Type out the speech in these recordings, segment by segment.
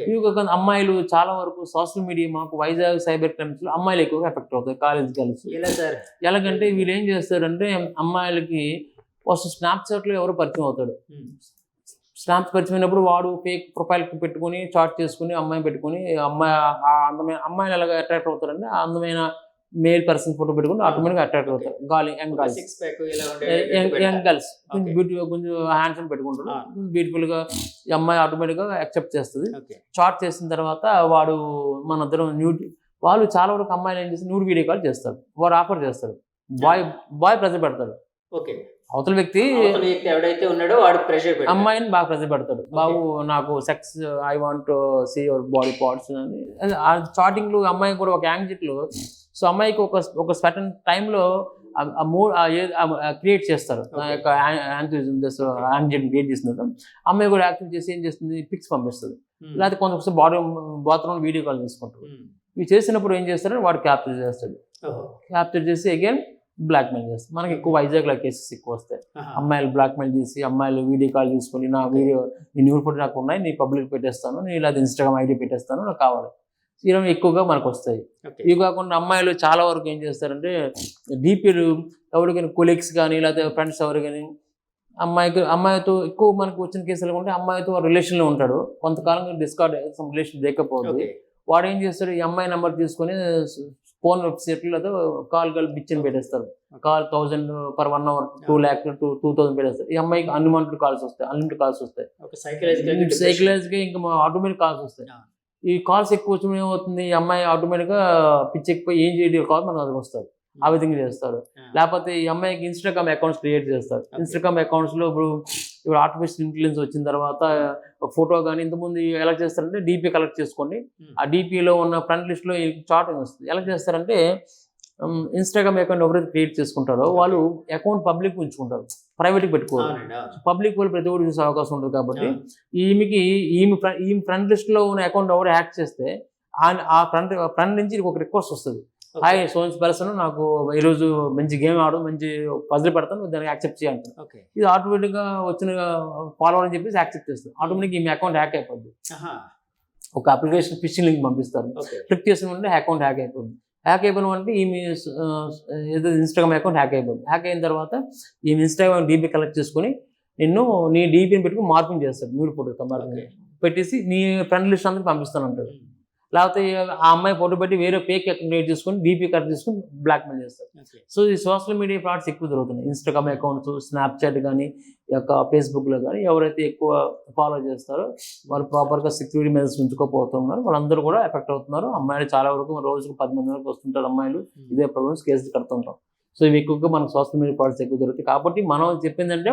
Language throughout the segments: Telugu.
ఇవి అమ్మాయిలు చాలా వరకు సోషల్ మీడియా మాకు వైజాగ్ సైబర్ క్రైమ్స్లో అమ్మాయిలు ఎక్కువగా ఎఫెక్ట్ అవుతాయి కాలేజ్ గర్ల్స్ ఎలాగంటే వీళ్ళు ఏం చేస్తారంటే అమ్మాయిలకి ఫస్ట్లో ఎవరు పరిచయం అవుతాడు. స్నాప్స్ పరిచయం అయినప్పుడు వాడు ఫేక్ ప్రొఫైల్ పెట్టుకుని చాట్ చేసుకుని అమ్మాయి పెట్టుకుని అమ్మాయి ఆ అందమైన అమ్మాయిలు ఎలాగ అట్రాక్ట్ అవుతారంటే అందమైన మేల్ పర్సన్ ఫోటో పెట్టుకుని ఆటోమేటిక్గా అట్రాక్ట్ అవుతారు. గాలి young girls six pack young girls కొంచెం. బ్యూటీ కొంచెం హ్యాండ్సమ్ పెట్టుకుంటారు. Ah. బ్యూటిఫుల్గా ఈ అమ్మాయి ఆటోమేటిక్గా యాక్సెప్ట్ చేస్తుంది. చాట్ చేసిన తర్వాత వాడు మన ఇద్దరం న్యూడ్ వాళ్ళు చాలా వరకు అమ్మాయిలు ఏం చేసి న్యూడ్ వీడియో కాల్ చేస్తారు. వాడు ఆఫర్ చేస్తాడు. బాయ్ బాయ్ ప్రెజర్ పెడతాడు. ఓకే అవతల వ్యక్తి ఎవడైతే ఉన్నాడో వాడు ప్రెషర్ అమ్మాయిని బాగా ప్రెజర్ పెడతాడు. బాబు నాకు sex I want see your body parts అని. చాటింగ్లో అమ్మాయి కూడా ఒక యాంగ్జిట్లో సో అమ్మాయికి ఒక ఒక స్పెటన్ టైంలో ఆ మూడ్ క్రియేట్ చేస్తారు. యాంగ్జైటీ క్రియేట్ చేస్తున్నారు అమ్మాయి కూడా యాక్టివ్ చేసి ఏం చేస్తుంది? పిక్స్ పంపిస్తుంది. లేకపోతే కొంతకొకసారి బాడీ బాత్రూమ్ వీడియో కాల్ చేసుకుంటారు ఉమ్. ఇవి చేసినప్పుడు ఏం చేస్తారంటే వాడు క్యాప్చర్ చేస్తాడు. క్యాప్చర్ చేసి అగైన్ బ్లాక్ మెయిల్ చేస్తాడు. మనకి ఎక్కువ వైజాగ్లో కేసెస్ ఎక్కువ వస్తాయి. అమ్మాయిలు బ్లాక్ మెయిల్ చేసి అమ్మాయిలు వీడియో కాల్ తీసుకొని నా వీడియో నీ న్యూడ్ ఫోటో నాకు ఉన్నాయి నీ పబ్లిక్ పెట్టేస్తాను నేను ఇలా ఇన్స్టాగ్రామ్ ఐడి పెట్టేస్తాను నాకు కావాలి. ఇలా ఎక్కువగా మనకు వస్తాయి. ఇవి కాకుండా అమ్మాయిలు చాలా వరకు ఏం చేస్తారంటే డీపీలు ఎవరికైనా కొలీగ్స్ కానీ లేకపోతే ఫ్రెండ్స్ ఎవరు కానీ అమ్మాయికి అమ్మాయితో ఎక్కువ మనకు వచ్చిన కేసులు ఉంటే అమ్మాయితో రిలేషన్లో ఉంటాడు. కొంతకాలంగా డిస్కార్డ్ రిలేషన్ బ్రేకప్ అవుతుంది ఓకే. వాడు ఏం చేస్తాడు ఈ అమ్మాయి నెంబర్ తీసుకొని ఫోన్ వెబ్సైట్లలో కాల్ కాల్ బిచ్చని పెట్టేస్తారు. Call thousand per one hour two lakh two two thousand పెట్టేస్తారు. ఈ అమ్మాయికి అన్లిమిటెడ్ కాల్స్ వస్తాయి అన్లిమిటెడ్ కాల్స్ వస్తాయి. సైకలాజిగా ఇంకా ఆటోమేటిక్ కాల్స్ వస్తాయి. ఈ కాల్స్ ఎక్కువ వచ్చిన ఏమవుతుంది? ఈ అమ్మాయి ఆటోమేటిక్గా పిచ్చి ఎక్కువ ఏం చేయడం? కాల్ మనకు అది వస్తారు ఆ విధంగా చేస్తారు లేకపోతే ఈ అమ్మాయికి ఇన్స్టాగ్రామ్ అకౌంట్స్ క్రియేట్ చేస్తారు. ఇన్స్టాగ్రామ్ అకౌంట్స్లో ఇప్పుడు ఇప్పుడు ఆర్టిఫిషియల్ ఇంటెలిజెన్స్ వచ్చిన తర్వాత ఒక ఫోటో కానీ ఇంతకుముందు ఎలా చేస్తారంటే డీపీ కలెక్ట్ చేసుకోండి. ఆ డీపీలో ఉన్న ఫ్రంట్ లిస్ట్లో చాటింగ్ వస్తుంది? ఎలా చేస్తారంటే ఇన్స్టాగ్రామ్ అకౌంట్ ఎవరైతే క్రియేట్ చేసుకుంటారో వాళ్ళు అకౌంట్ పబ్లిక్ ఉంచుకుంటారు. ప్రైవేట్కి పెట్టుకోరు. పబ్లిక్ వాళ్ళు ప్రతి ఒక్కరు చూసే అవకాశం ఉంటుంది కాబట్టి. ఈమెకి ఈమె ఫ్ర- ఈమె ఫ్రంట్ లిస్ట్లో ఉన్న అకౌంట్ ఎవరు హ్యాక్ చేస్తే ఆ- ఆ ఫ్రంట్ ఫ్రంట్ నుంచి ఒక రిక్వెస్ట్ వస్తుంది. హాయ్ సోన్స్ పర్సన్ నాకు ఈరోజు మంచి గేమ్ ఆడడం మంచి పజిల్ పెడతాను దానికి యాక్సెప్ట్ చేయాలి ఇది ఆటోమేటిక్గా వచ్చిన ఫాలోవర్ అని చెప్పేసి యాక్సెప్ట్ చేస్తుంది ఆటోమేటిక్ ఈమె అకౌంట్ హ్యాక్ అయిపోద్ది. ఒక అప్లికేషన్ ఫిషింగ్ లింక్ పంపిస్తారు. క్లిక్ చేసిన వెంటనే అకౌంట్ హ్యాక్ అయిపోతుంది హ్యాక్ అయిపోయిన అంటే ఈమె ఆ, ఏదో ఇన్స్టాగ్రామ్ అకౌంట్ హ్యాక్ అయిపోతుంది హ్యాక్ అయిన తర్వాత ఈమె ఇన్స్టాగ్రామ్ డీపీ కలెక్ట్ చేసుకొని నిన్ను నీ డీపీని పెట్టుకుని మార్పింగ్ చేస్తాడు న్యూడ్ ఫోటో మార్పింగ్. పెట్టేసి నీ ఫ్రెండ్ లిస్ట్ అందరికి పంపిస్తాను అంటాడు. లేకపోతే ఆ అమ్మాయి ఫోటో పెట్టి వేరే ఫేక్ అకౌంట్ క్రియేట్ చేసుకొని డీపీ కరెక్ట్ చేసుకొని బ్లాక్మెయిల్ చేస్తారు. సో ఈ సోషల్ మీడియా ఫ్రాడ్స్ ఎక్కువ జరుగుతున్నాయి. ఇన్స్టాగ్రామ్ అకౌంట్స్ స్నాప్చాట్ కానీ ఈ యొక్క ఫేస్బుక్లో కానీ ఎవరైతే ఎక్కువ ఫాలో చేస్తారో వాళ్ళు ప్రాపర్గా సెక్యూరిటీ మెజర్స్ ఉంచుకోపోతున్నారు వాళ్ళందరూ కూడా ఎఫెక్ట్ అవుతున్నారు. అమ్మాయిలు చాలా వరకు రోజుకు పది మంది వరకు వస్తుంటారు అమ్మాయిలు. ఉమ్. ఇదే ప్రాబ్లమ్స్ కేసులు కడుతుంటాం సో ఇవి ఎక్కువగా మనకు సోషల్ మీడియా ఫ్రాడ్స్ ఎక్కువ జరుగుతాయి. కాబట్టి మనం చెప్పిందంటే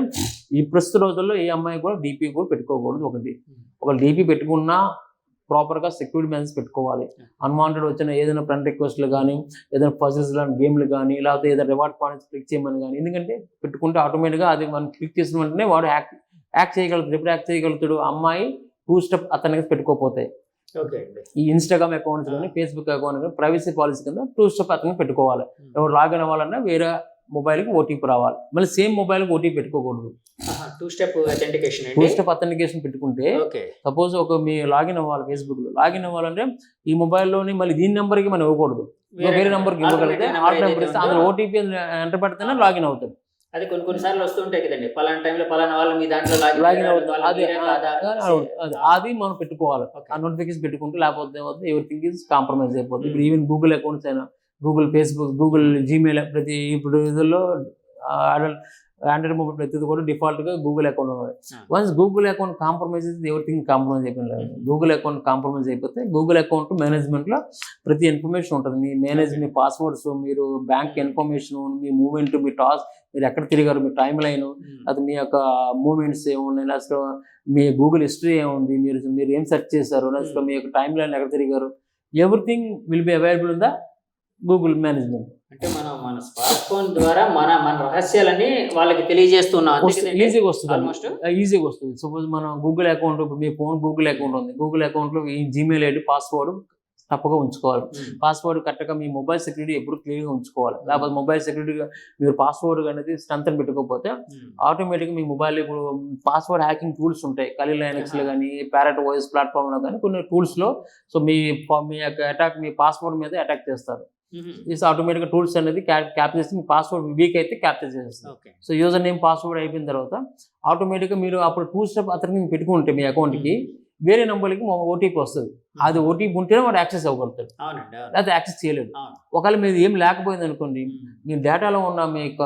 ఈ ప్రస్తుత రోజుల్లో ఏ అమ్మాయి కూడా డీపీ కూడా పెట్టుకోకూడదు. ఒకటి. ఒక డీపీ పెట్టుకున్నా ప్రాపర్గా సెక్యూరిటీ మెజర్స్ పెట్టుకోవాలి. అన్వాంటెడ్ వచ్చిన ఏదైనా ఫ్రెండ్ రిక్వెస్ట్లు కానీ ఏదైనా పజిల్స్ లాంటి గేమ్లు కానీ లేకపోతే ఏదైనా రివార్డ్ పాయింట్స్ క్లిక్ చేయమని కానీ ఎందుకంటే పెట్టుకుంటే ఆటోమేటిక్గా అది మనం క్లిక్ చేసిన వెంటనే వాడు యాక్ట్ యాక్ట్ చేయగలుగుతాడు. ఎప్పుడు యాక్ట్ చేయగలుగుతాడు? అమ్మాయి టూ స్టెప్ అతనికి పెట్టుకోపోతాయి ఈ ఇన్స్టాగ్రామ్ అకౌంట్స్ కానీ ఫేస్బుక్ అకౌంట్ కానీ ప్రైవసీ పాలసీ కింద టూ స్టెప్ అతనికి పెట్టుకోవాలి. ఎవరు లాగిన్ అవ్వాలన్నా వేరే మొబైల్కి ఓటీపీ రావాలి. మళ్ళీ సేమ్ మొబైల్కి ఓటీపీ పెట్టుకోకూడదు. Two step authentication two step authentication పెట్టుకుంటే సపోజ్ ఒక మీ లాగిన్ అవ్వాలి ఫేస్బుక్లో లాగిన్ అవ్వాలంటే ఈ మొబైల్లోని మళ్ళీ దీని నెంబర్కి మనం ఇవ్వకూడదు. వేరే నెంబర్కి ఇవ్వగలిగితే నెంబర్ ఇస్తే అందులో ఓటీపీ ఎంటర్ పెడితేనే లాగిన్ అవుతుంది అది కొన్ని కొన్ని సార్లు వస్తుంటాయి కదండి. పలానా టైంలో పలానా వాళ్ళు మీ దాంట్లో లాగిన్ అవుతుంది అది మనం పెట్టుకోవాలి. ఆ నోటిఫికేషన్ పెట్టుకుంటే లేకపోతే ఎవ్రీథింగ్ ఈజ్ కాంప్రమైజ్ అయిపోతుంది. ఇప్పుడు ఈవెన్ గూగుల్ అకౌంట్స్ అయినా గూగుల్ ఫేస్బుక్ గూగుల్ జీమెయిల్ ప్రతి ఇప్పుడు ఇదిలో ఆండ్రాయిడ్ మొబైల్ ప్రతిది కూడా default గా గూగుల్ అకౌంట్ ఉన్నది. వన్స్ గూగుల్ అకౌంట్ కాంప్రమైజ్ అయితే ఎవ్రీథింగ్ కాంప్రమైజ్ అయిపోయింది గూగుల్ అకౌంట్ కాంప్రమైజ్ అయిపోతే గూగుల్ అకౌంట్ మేనేజ్మెంట్లో ప్రతి ఇన్ఫర్మేషన్ ఉంటుంది మీ మేనేజ్ మీ పాస్వర్డ్స్ మీరు బ్యాంక్ ఇన్ఫర్మేషన్ మీ మూవ్మెంట్ మీ టాస్ మీరు ఎక్కడ తిరిగారు మీ టైం లైన్. అది మీ యొక్క మూమెంట్స్ ఏమున్నాయి అసలు మీ గూగుల్ హిస్టరీ ఏముంది మీరు మీరు ఏం సెర్చ్ చేశారు అసలు మీ యొక్క టైం లైన్ ఎక్కడ తిరిగారు everything will be available in the Google management అంటే మనం మన స్మార్ట్ ఫోన్ ద్వారా మన మన రహస్యాలని వాళ్ళకి తెలియజేస్తున్నాం? ఈజీగా వస్తుంది. ఆల్మోస్ట్ ఈజీగా వస్తుంది. సపోజ్ మనం గూగుల్ అకౌంట్ ఇప్పుడు మీ ఫోన్ గూగుల్ అకౌంట్ ఉంది. గూగుల్ అకౌంట్లో ఈ జీమెయిల్ ఐడి పాస్వర్డ్ తప్పగా ఉంచుకోవాలి. పాస్వర్డ్ కరెక్ట్గా మీ మొబైల్ సెక్యూరిటీ ఎప్పుడు క్లియర్గా ఉంచుకోవాలి. లేకపోతే మొబైల్ సెక్యూరిటీగా మీరు పాస్వర్డ్ అనేది స్ట్రెంత్ పెట్టుకోకపోతే. ఆటోమేటిక్గా మీ మొబైల్ ఇప్పుడు పాస్వర్డ్ హ్యాకింగ్ టూల్స్ ఉంటాయి. కలీ లైనక్స్లో కానీ ప్యారెట్ వాయిస్ ప్లాట్ఫామ్లో కానీ కొన్ని టూల్స్లో సో మీ మీ యొక్క అటాక్ మీ పాస్వర్డ్ మీద అటాక్ చేస్తారు. ఈ ఆటోమేటిక్గా టూల్స్ అనేది క్యాప్ చేసి మీ పాస్వర్డ్ వీక్ అయితే capture okay. So user name password అయిపోయిన తర్వాత ఆటోమేటిక్గా మీరు అప్పుడు టూ స్టెప్ అతనికి పెట్టుకుంటే మీ అకౌంట్కి వేరే నెంబర్కి ఓటీపీ వస్తుంది. అది ఓటీపీ ఉంటేనే వాడు యాక్సెస్ అవ్వగలుగుతాడు. లేకపోతే యాక్సెస్ అవును. ఒకవేళ మీది ఏం లేకపోయింది అనుకోండి. మీ డేటాలో ఉన్న మీ యొక్క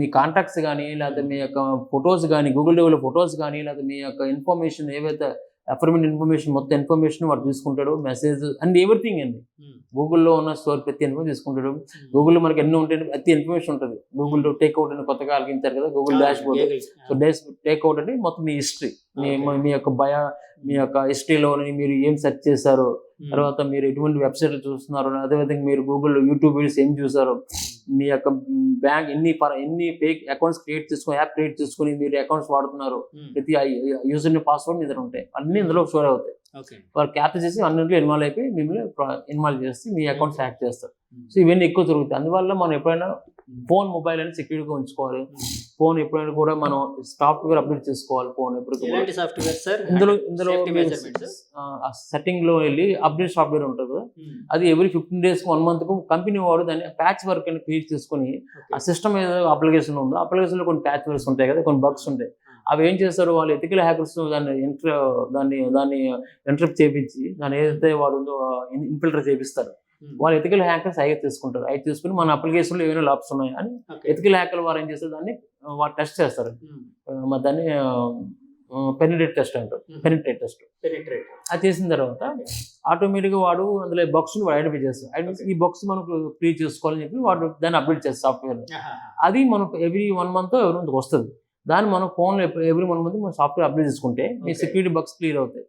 మీ కాంటాక్ట్స్ కానీ లేకపోతే మీ యొక్క ఫొటోస్ కానీ గూగుల్ డ్రైవ్లో ఫొటోస్ కానీ లేకపోతే మీ యొక్క ఇన్ఫర్మేషన్ ఏవైతే అఫర్మెంట్ ఇన్ఫర్మేషన్ మొత్తం ఇన్ఫర్మేషన్ వాడు తీసుకుంటాడు మెసేజ్ అండ్ ఎవ్రీథింగ్ అండి. గూగుల్లో ఉన్న స్టోర్ ప్రతి ఇన్ఫర్మేషన్ తీసుకుంటాడు గూగుల్లో మనకి ఎన్నో ఉంటాయి ప్రతి ఇన్ఫర్మేషన్ ఉంటుంది గూగుల్లో టేక్ అవుట్ అని కొత్తగా ఆలకించారు కదా Google dashboard. So dash take out అంటే మొత్తం మీ హిస్టరీ మీ. మీ యొక్క భయ మీ యొక్క హిస్టరీలో మీరు ఏం సెర్చ్ చేశారు. తర్వాత మీరు ఎటువంటి వెబ్సైట్లు చూస్తున్నారు అదేవిధంగా మీరు గూగుల్ యూట్యూబ్ వీడియోస్ ఏం చూసారు మీ యొక్క బ్యాంక్ ఎన్ని పర ఎన్ని ఫేక్ అకౌంట్స్ క్రియేట్ చేసుకుని యాప్ క్రియేట్ చేసుకుని మీరు అకౌంట్స్ వాడుతున్నారు ఉమ్. ప్రతి యూజర్ పాస్వర్డ్ మీ దగ్గర ఉంటాయి. అన్ని ఇందులో స్టోర్ అవుతాయి. వాళ్ళు క్యాప్చర్ చేసి అన్నింటిలో ఇన్వాల్వ్ అయిపోయి మిమ్మల్ని ఇన్వాల్వ్ చేసి మీ అకౌంట్స్ హ్యాక్ చేస్తారు. ఉమ్. సో ఇవన్నీ ఎక్కువ జరుగుతాయి. అందువల్ల మనం ఎప్పుడైనా ఫోన్ మొబైల్ అని సెక్యూర్గా ఉంచుకోవాలి ఫోన్ ఎప్పుడైనా కూడా మనం సాఫ్ట్వేర్ అప్డేట్ చేసుకోవాలి ఫోన్ ఎప్పుడు కూడా. ఎలాంటి సాఫ్ట్వేర్ సార్ ఇందులో? సెట్టింగ్లో వెళ్ళి అప్డేట్ సాఫ్ట్వేర్ ఉంటుంది. అది ఎవ్రీ ఫిఫ్టీన్ డేస్ వన్ మంత్కు కంపెనీ వాడు దాన్ని ప్యాచ్ వర్క్ అని క్రియేట్ చేసుకుని. ఆ సిస్టమ్ ఏదో అప్లికేషన్ ఉందో అప్లికేషన్లో కొన్ని ప్యాచ్ వర్క్స్ ఉంటాయి కదా కొన్ని బగ్స్ ఉంటాయి అవి ఏం చేస్తారు వాళ్ళు ఎథికల్ హ్యాకర్స్ దాన్ని ఎంటర్ దాన్ని దాన్ని ఎంటర్ చేపించి దాన్ని ఏదైతే వాడు ఉందో ఇన్ఫిల్టర్ చేపిస్తారు. వాళ్ళు ఎథికల్ హ్యాకర్స్ ఐ తీసుకుంటారు. ఐ తీసుకుని మన application లో ఏమైనా లాప్స్ ఉన్నాయి అని. ఎథికల్ హ్యాకర్ వారు ఏం చేస్తారు? దాన్ని వారు టెస్ట్ చేస్తారు. మరి దాన్ని పెనిట్రేట్ టెస్ట్ అంటారు. Penetrate test Penetrate. అది చేసిన తర్వాత ఆటోమేటిక్గా వాడు అందులో బగ్స్ వాడు ఐడెంటిఫై చేస్తాడు ఐడెంటిఫై ఈ బగ్స్ మనకు క్రియేట్ చేసుకోవాలని చెప్పి వాడు దాన్ని అప్డేట్ చేస్తారు సాఫ్ట్వేర్. అది మనకు ఎవ్రీ వన్ మంత్ ఎవరి మంత్ వస్తుంది. దాన్ని మనం ఫోన్లో ఎవ్రీ వన్ మంత్ మనం సాఫ్ట్వేర్ అప్డేట్ చేసుకుంటే మీ. సెక్యూరిటీ బగ్స్ క్లియర్ అవుతాయి.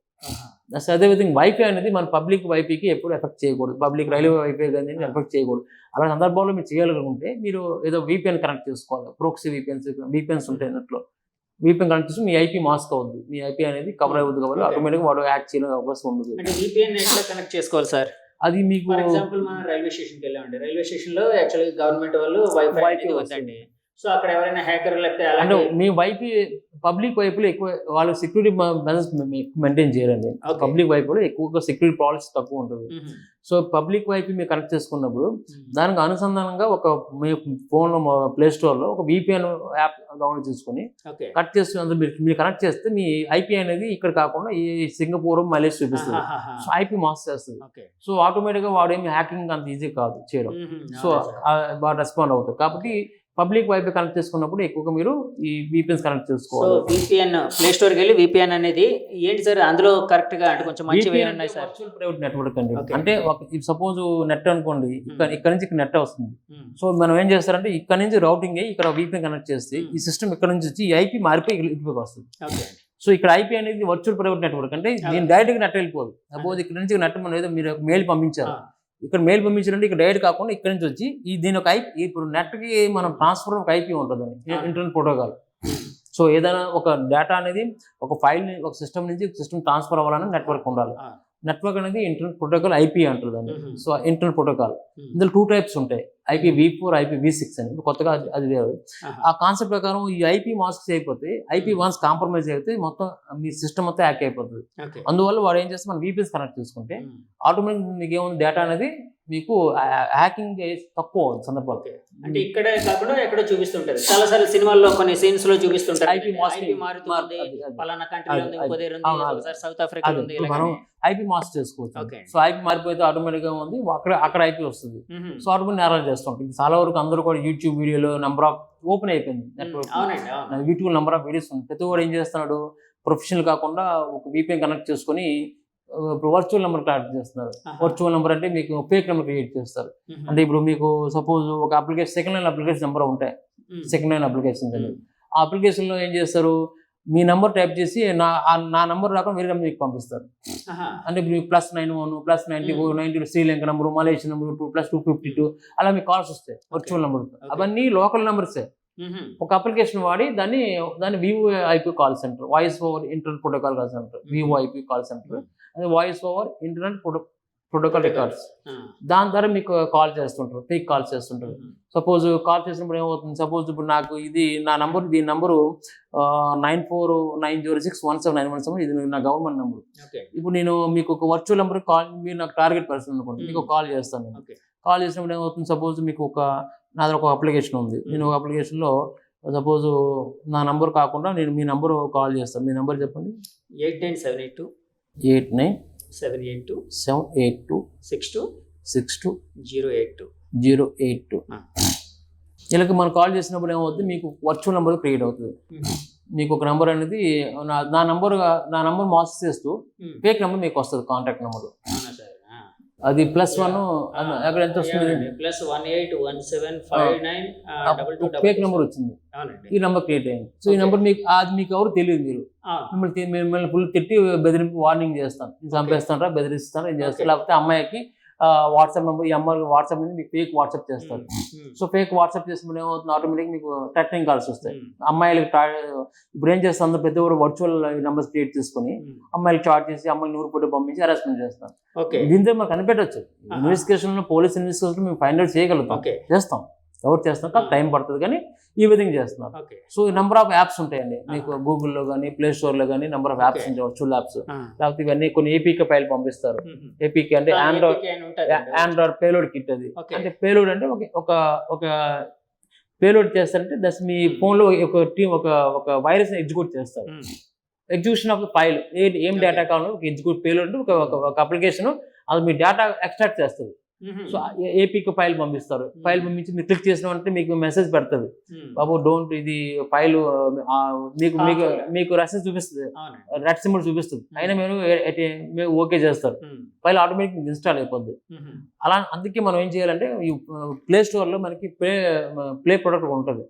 That's అదేవిధంగా వైఫై అనేది మన పబ్లిక్ వైఫైకి ఎప్పుడు ఎఫెక్ట్ చేయకూడదు. పబ్లిక్ రైల్వే వైఫై కానీ ఎఫెక్ట్ చేయకూడదు. అలా సందర్భంలో మీరు చేయాలనుకుంటే మీరు ఏదో VPN కనెక్ట్ చేసుకోవాలి. ప్రోక్సీ విపిఎన్స్ విపిఎన్స్ ఉంటాయి నెట్లో విపిఎన్ కనెక్ట్ చేసి మీ ఐపీ మాస్క్ అవుద్ది. మీ ఐపీ అనేది కవర్ అవుతుంది కాబట్టి Okay. ఆటోమేటిక్గా వాడు యాక్ట్ చేయడానికి అవకాశం ఉండదు. అంటే VPN ఎట్లా కనెక్ట్ చేసుకోవాలి సార్? అది మీకు ఎగ్జాంపుల్ మనం రైల్వే స్టేషన్కి వెళ్ళామండి. రైల్వే స్టేషన్లో యాక్చువల్లీ గవర్నమెంట్ వాళ్ళు వైఫై అనేది వద్దండి. సో అక్కడ ఎవరైనా హ్యాకర్ అంటే మీ వైపీ పబ్లిక్ వైపులో ఎక్కువ వాళ్ళు సెక్యూరిటీ మెజర్స్ మెయింటైన్ చేయరండి Okay. పబ్లిక్ వైపులో ఎక్కువగా సెక్యూరిటీ పాలసీ తక్కువ ఉంటుంది. సో పబ్లిక్ వైపు మీరు కనెక్ట్ చేసుకున్నప్పుడు. దానికి అనుసంధానంగా ఒక మీ ఫోన్లో ప్లే స్టోర్లో ఒక VPN యాప్ డౌన్లోడ్ చేసుకుని కట్ చేసి అందులో మీరు మీరు కనెక్ట్ చేస్తే మీ ఐపీ అనేది ఇక్కడ కాకుండా ఈ సింగపూర్ మలేషియా చూపిస్తుంది. సో ఐపీ మాస్ చేస్తుంది సో ఆటోమేటిక్గా వాడు ఏమి హ్యాకింగ్ అంత ఈజీ కాదు చేయడం. సో? బాగా రెస్పాండ్ అవుతుంది కాబట్టి పబ్లిక్ వైఫై కనెక్ట్ చేసుకున్నప్పుడు ఎక్కువగా మీరు ఈ VPNs కనెక్ట్ చేసుకోవాలి. విపిఎన్ ప్లే స్టోర్కి వెళ్ళి విపిఎన్ అనేది ఏంటి సార్? అందులో కరెక్ట్గా అంటే కొంచెం ఉన్నాయి సార్. వర్చువల్ ప్రైవేట్ నెట్వర్క్ అండి. అంటే సపోజ్ నెట్ అనుకోండి ఇక్కడ Hmm. ఇక్కడ నుంచి నెట్ వస్తుంది. మ్మ్. సో మనం ఏం చేస్తారంటే ఇక్కడ నుంచి రౌటింగ్ అయ్యి ఇక్కడ VPN కనెక్ట్ చేస్తే Hmm. ఈ సిస్టమ్ ఇక్కడ నుంచి వచ్చి ఐపీ మారిపోయి ఇటుపైకి వస్తుంది. సో ఇక్కడ ఐపీ అనేది వర్చువల్ ప్రైవేట్ నెట్వర్క్ అంటే నేను డైరెక్ట్గా నెట్ వెళ్ళిపోదు. సపోజ్ ఇక్కడ నుంచి నెట్ మనం ఏదో మీరు మెయిల్ పంపించారు. ఆ. ఇక్కడ మెయిల్ పంపించారంటే ఇక్కడ డైరెక్ట్ కాకుండా ఇక్కడ నుంచి వచ్చి ఈ దీని ఒక ఐపీ ఇప్పుడు నెట్కి మనం ట్రాన్స్ఫర్ ఒక ఐపీ ఉంటుంది. ఇంటర్నెట్ ప్రోటోకాల్ సో ఏదైనా ఒక డేటా అనేది ఒక ఫైల్ ఒక సిస్టమ్ నుంచి సిస్టమ్ ట్రాన్స్ఫర్ అవ్వాలని నెట్వర్క్ ఉండాలి. నెట్వర్క్ అనేది ఇంటర్నెట్ ప్రోటోకాల్ ఐపీ అంటారు దాన్ని. So internet protocol. ఇందులో టూ టైప్స్ ఉంటాయి. IP v four IP v six అని. కొత్తగా అది- వేరు. ఆ కాన్సెప్ట్ ప్రకారం ఈ ఐపీ మాస్క్ అయిపోతే ఐపీ వన్స్ కాంప్రమైజ్ అయితే మొత్తం మీ సిస్టమ్ మొత్తం హ్యాక్ అయిపోతుంది. అందువల్ల వాడు ఏం చేస్తే మనం వీపీఎస్ కనెక్ట్ చేసుకుంటే. ఆటోమేటిక్ మీకు ఏముంది? డేటా అనేది మీకు హ్యాకింగ్ తక్కువ సందర్భాలు. అంటే ఇక్కడే కాకుండా ఎక్కడో చూపిస్తుంటారు చాలా సార్లు సినిమాల్లో కొన్ని సీన్స్లో చూపిస్తుంటారు IP మాస్క్ మారుతుంది. పలానా కంట్రీలో ఉంది. ఇంకో దగ్గర ఉంది సౌత్ ఆఫ్రికా ఉంది మనం ఐపీ మాస్క్ చేసుకోవచ్చు. సో ఐపీ మారిపోతే ఆటోమేటిక్గా ఉంది అక్కడ అక్కడ ఐపీ వస్తుంది. సో ఆటోమేటిక్ నేరాలు చేస్తాం చాలా వరకు అందరూ కూడా యూట్యూబ్ వీడియోలో నెంబర్ ఆఫ్ ఓపెన్ అయిపోయింది. యూట్యూబ్ నెంబర్ ఆఫ్ వీడియోస్ ఉంది ప్రతి వాడు ఏం చేస్తున్నాడు? ప్రొఫెషనల్ కాకుండా ఒక వీపీఎన్ కనెక్ట్ చేసుకొని ఇప్పుడు వర్చువల్ నెంబర్ క్రియేట్ చేస్తున్నారు. వర్చువల్ నెంబర్ అంటే మీకు ఫేక్ నెంబర్ క్రియేట్ చేస్తారు. అంటే ఇప్పుడు మీకు సపోజ్ ఒక application second line application number ఉంటాయి. Second line application. ఆ అప్లికేషన్లో ఏం చేస్తారు? మీ నెంబర్ టైప్ చేసి నా నా నెంబర్ రాకుండా వేరే నెంబర్ మీకు పంపిస్తారు. అంటే ఇప్పుడు plus nine one plus ninety four ninety Sri Lanka number Malaysia number two plus two fifty two అలా మీకు కాల్స్ వస్తాయి. వర్చువల్ నెంబర్ అవన్నీ లోకల్ నెంబర్సే. ఒక అప్లికేషన్ వాడి దాన్ని దాన్ని VoIP call center voice over internet protocol call center VoIP call center voice over internet protocol records. దాని ద్వారా మీకు కాల్ చేస్తుంటారు ఫేక్ కాల్ చేస్తుంటారు. సపోజ్ కాల్ చేసినప్పుడు ఏమవుతుంది? సపోజ్ ఇప్పుడు నాకు ఇది నా నంబర్ దీని number nine four nine zero six one seven nine one seven ఇది నా గవర్నమెంట్ నెంబర్ ఓకే ఇప్పుడు నేను మీకు ఒక వర్చువల్ నెంబర్ కాల్ మీరు నాకు టార్గెట్ పర్సన్ అనుకోండి మీకు కాల్ చేస్తాను కాల్ చేసినప్పుడు ఏమవుతుంది? సపోజ్ మీకు ఒక నా దగ్గర ఒక అప్లికేషన్ ఉంది. నేను ఒక అప్లికేషన్లో సపోజ్ నా నంబర్ కాకుండా నేను మీ నంబర్ కాల్ చేస్తాను. మీ నంబర్ చెప్పండి. Eight nine seven eight two. Eight nine seven eight two seven eight two six two six two zero eight two zero eight two. వీళ్ళకి మనం కాల్ చేసినప్పుడు ఏమవుతుంది? మీకు వర్చువల్ నెంబర్ క్రియేట్ అవుతుంది. మీకు ఒక నెంబర్ అనేది నా నా నంబర్ నా నంబర్ మాస్ చేస్తూ ఫేక్ నెంబర్ మీకు వస్తుంది కాంటాక్ట్ నెంబర్ అది ప్లస్ వన్ అక్కడ ఎంత వస్తుంది? Plus one eight one seven five nine fake number వచ్చింది. ఈ నెంబర్ క్రియేట్ అయింది. సో ఈ. నెంబర్ మీకు అది మీకు ఎవరు తెలియదు మీరు. మిమ్మల్ని మిమ్మల్ని ఫుల్ తిట్టి బెదిరింపు వార్నింగ్ చేస్తాను. చంపేస్తాను రా బెదిరిస్తాను నేను చేస్తాను. లేకపోతే అమ్మాయికి వాట్సాప్ నెంబర్ ఈ అమ్మాయి వాట్సాప్ మీద మీకు ఫేక్ వాట్సాప్ చేస్తారు. సో ఫేక్ వాట్సాప్ చేసినప్పుడు ఏమవుతుంది? ఆటోమేటిక్ మీకు టెక్నింగ్ కాల్స్ వస్తాయి. అమ్మాయిలకి ఇప్పుడు ఏం చేస్తాను ప్రతి ఒక్కరు వర్చువల్ నెంబర్స్ క్రియేట్ చేసుకొని ఉమ్. అమ్మాయిలు చాట్ చేసి అమ్మాయిని నూరు ఫోటో పంపించి అరెస్ట్మెంట్ చేస్తాం ఓకే. దీంతో మాకు కనిపెట్టవచ్చు ఆహా. ఇన్వెస్టిగేషన్ పోలీస్ ఇన్వెస్టిగేషన్ మేము ఫైండ్ అవుట్ చేయగలుగుతాం. చేస్తాం. ఎవరు చేస్తాం కానీ టైం పడుతుంది కానీ ఈ విధంగా చేస్తున్నారు సో నెంబర్ ఆఫ్ యాప్స్ ఉంటాయండి మీకు గూగుల్లో కానీ ప్లే స్టోర్లో కానీ number of apps virtual apps. లేకపోతే ఇవన్నీ కొన్ని ఏపీకే ఫైల్ పంపిస్తారు. ఏపీకే అంటే ఆండ్రాయిడ్. ఆండ్రాయిడ్ పేలోడ్ కిట్ అది. అంటే పేలోడ్ అంటే ఒక ఒక పేలోడ్ చేస్తారంటే దస్ మీ ఫోన్లో ఒక టీం ఒక ఒక వైరస్ ఎగ్జిక్యూట్ చేస్తారు. ఎగ్జిక్యూషన్ ఆఫ్ ద ఫైల్ ఏం. డేటా కావాలో ఒక ఎగ్జిక్యూట్ పేలోడ్ అంటే ఒక ఒక- అప్లికేషన్ అది మీ డేటా ఎక్స్ట్రాక్ట్ చేస్తుంది. సో ఏపీకి ఫైల్ పంపిస్తారు. ఫైల్ పంపించి మీరు క్లిక్ చేసిన వెంటనే మీకు మెసేజ్ పెడుతుంది. బాబు డోంట్ ఇది ఫైల్ మీకు మీకు మీకు రెసెస్ చూపిస్తుంది. రెడ్ సింబల్ చూపిస్తుంది. అయినా మీరు ఓకే చేస్తారు. ఫైల్ ఆటోమేటిక్ ఇన్స్టాల్ అయిపోద్ది. అలా అందుకే మనం ఏం చేయాలంటే ఈ ప్లే స్టోర్లో మనకి ప్లే ప్లే ప్రొడక్ట్ ఉంటుంది.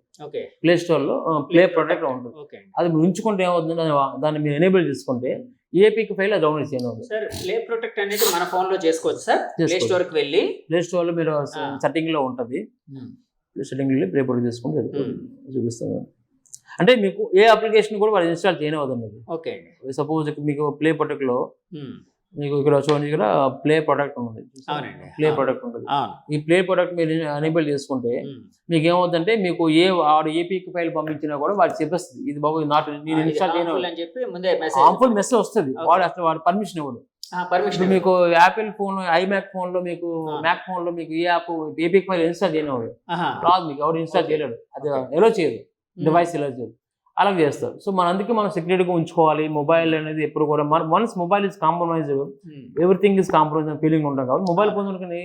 ప్లే స్టోర్లో ప్లే ప్రొడక్ట్ ఉంటుంది. అది ఉంచుకుంటే ఏమవుతుంది దాన్ని మీరు ఎనేబుల్ చేసుకుంటే ఏపీకి ఫైల్ అది డౌన్లోడ్ చేయడం సార్ ప్లే ప్రొటెక్ట్ అనేది మన ఫోన్లో చేసుకోవచ్చు సార్ ప్లే. స్టోర్కి వెళ్ళి ప్లే స్టోర్లో మీరు Ah. సెట్టింగ్లో ఉంటుంది సెట్టింగ్లో ప్లే ప్రొడక్ట్ చేసుకుంటే ఉమ్. చూపిస్తాను అంటే మీకు ఏ అప్లికేషన్ కూడా వాళ్ళు ఇన్స్టాల్ చేయనివ్వదండి అది ఓకే అండి సపోజ్ మీకు ప్లే ప్రొడక్ట్లో ఉమ్. మీకు ఇక్కడ చూడండి ఇక్కడ ప్లే ప్రొడక్ట్ ఉంది. ప్లే. ప్రొడక్ట్ ఉంటుంది. ఈ ప్లే ప్రొడక్ట్ మీరు ఎనేబుల్ చేసుకుంటే. మీకు ఏమవుతుందంటే మీకు ఏ వాడు ఏపీకి ఫైల్ పంపించినా కూడా వాడు చెప్పేస్తుంది. ఇది బాబు నాట్ నేను ఇన్స్టాల్ చేయను హార్మ్ఫుల్ మెసేజ్ వస్తుంది. వాడు అసలు వాడు పర్మిషన్ ఇవ్వడు. పర్మిషన్ మీకు యాపిల్ ఫోన్ ఐమ్యాక్ ఫోన్లో మీకు. మ్యాక్ ఫోన్లో మీకు ఏ యాప్ ఏపీకి ఫైల్ ఇన్స్టాల్ చేయనివాడు రాదు మీకు ఎవరు ఇన్స్టాల్. చేయలేడు. అది ఎలా చేయదు డివైస్ ఎలా చేయదు అలా చేస్తారు. సో మన అందుకే మనం సెక్యూరిటీగా ఉంచుకోవాలి. మొబైల్ అనేది ఎప్పుడు కూడా మన once mobile is compromise everything is compromise feeling ఉంటాం కాబట్టి మొబైల్ పొందుకొని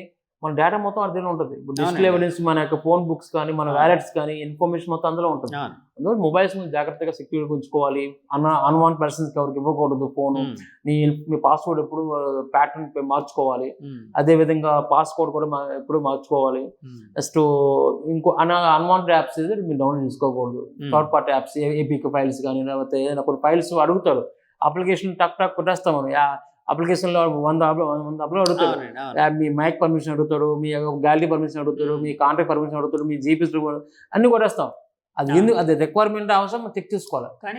మన డేటా మొత్తం అందులో ఉంటుంది. ఇప్పుడు డిజిటల్. ఎవిడెన్స్ మన యొక్క ఫోన్ బుక్స్ కానీ మన. వ్యాలెట్స్ కానీ ఇన్ఫర్మేషన్ మొత్తం అందులో ఉంటుంది. అందువల్ల మొబైల్స్ జాగ్రత్తగా సెక్యూరిటీ ఉంచుకోవాలి. అన్ అన్వాన్ పర్సన్స్ ఎవరికి ఇవ్వకూడదు ఫోన్ నీ మీ పాస్వర్డ్ ఎప్పుడు ప్యాటర్న్ మార్చుకోవాలి. అదే విధంగా పాస్వర్డ్ కూడా ఎప్పుడు మార్చుకోవాలి. నెక్స్ట్ ఇంకో అన్ అన్వాంటెడ్ యాప్స్ మీరు డౌన్లోడ్ చేసుకోకూడదు. Third party apps APK files కానీ లేకపోతే ఏదైనా కొన్ని ఫైల్స్ అడుగుతారు. అప్లికేషన్ టక్ టక్ కొట్టేస్తాం మనం. అప్లికేషన్లో వంద వంద అప్లోడ్ అడుగుతాడు. మీ మైక్ పర్మిషన్ అడుగుతాడు మీ గ్యాలరీ పర్మిషన్ అడుగుతాడు మీ కాంటాక్ట్ పర్మిషన్ అడుగుతాడు మీ జీపీస్ అన్ని కొట్టేస్తాం. అది ఎందుకు అది రిక్వైర్మెంట్ అవసరం చెక్ చేసుకోవాలి కానీ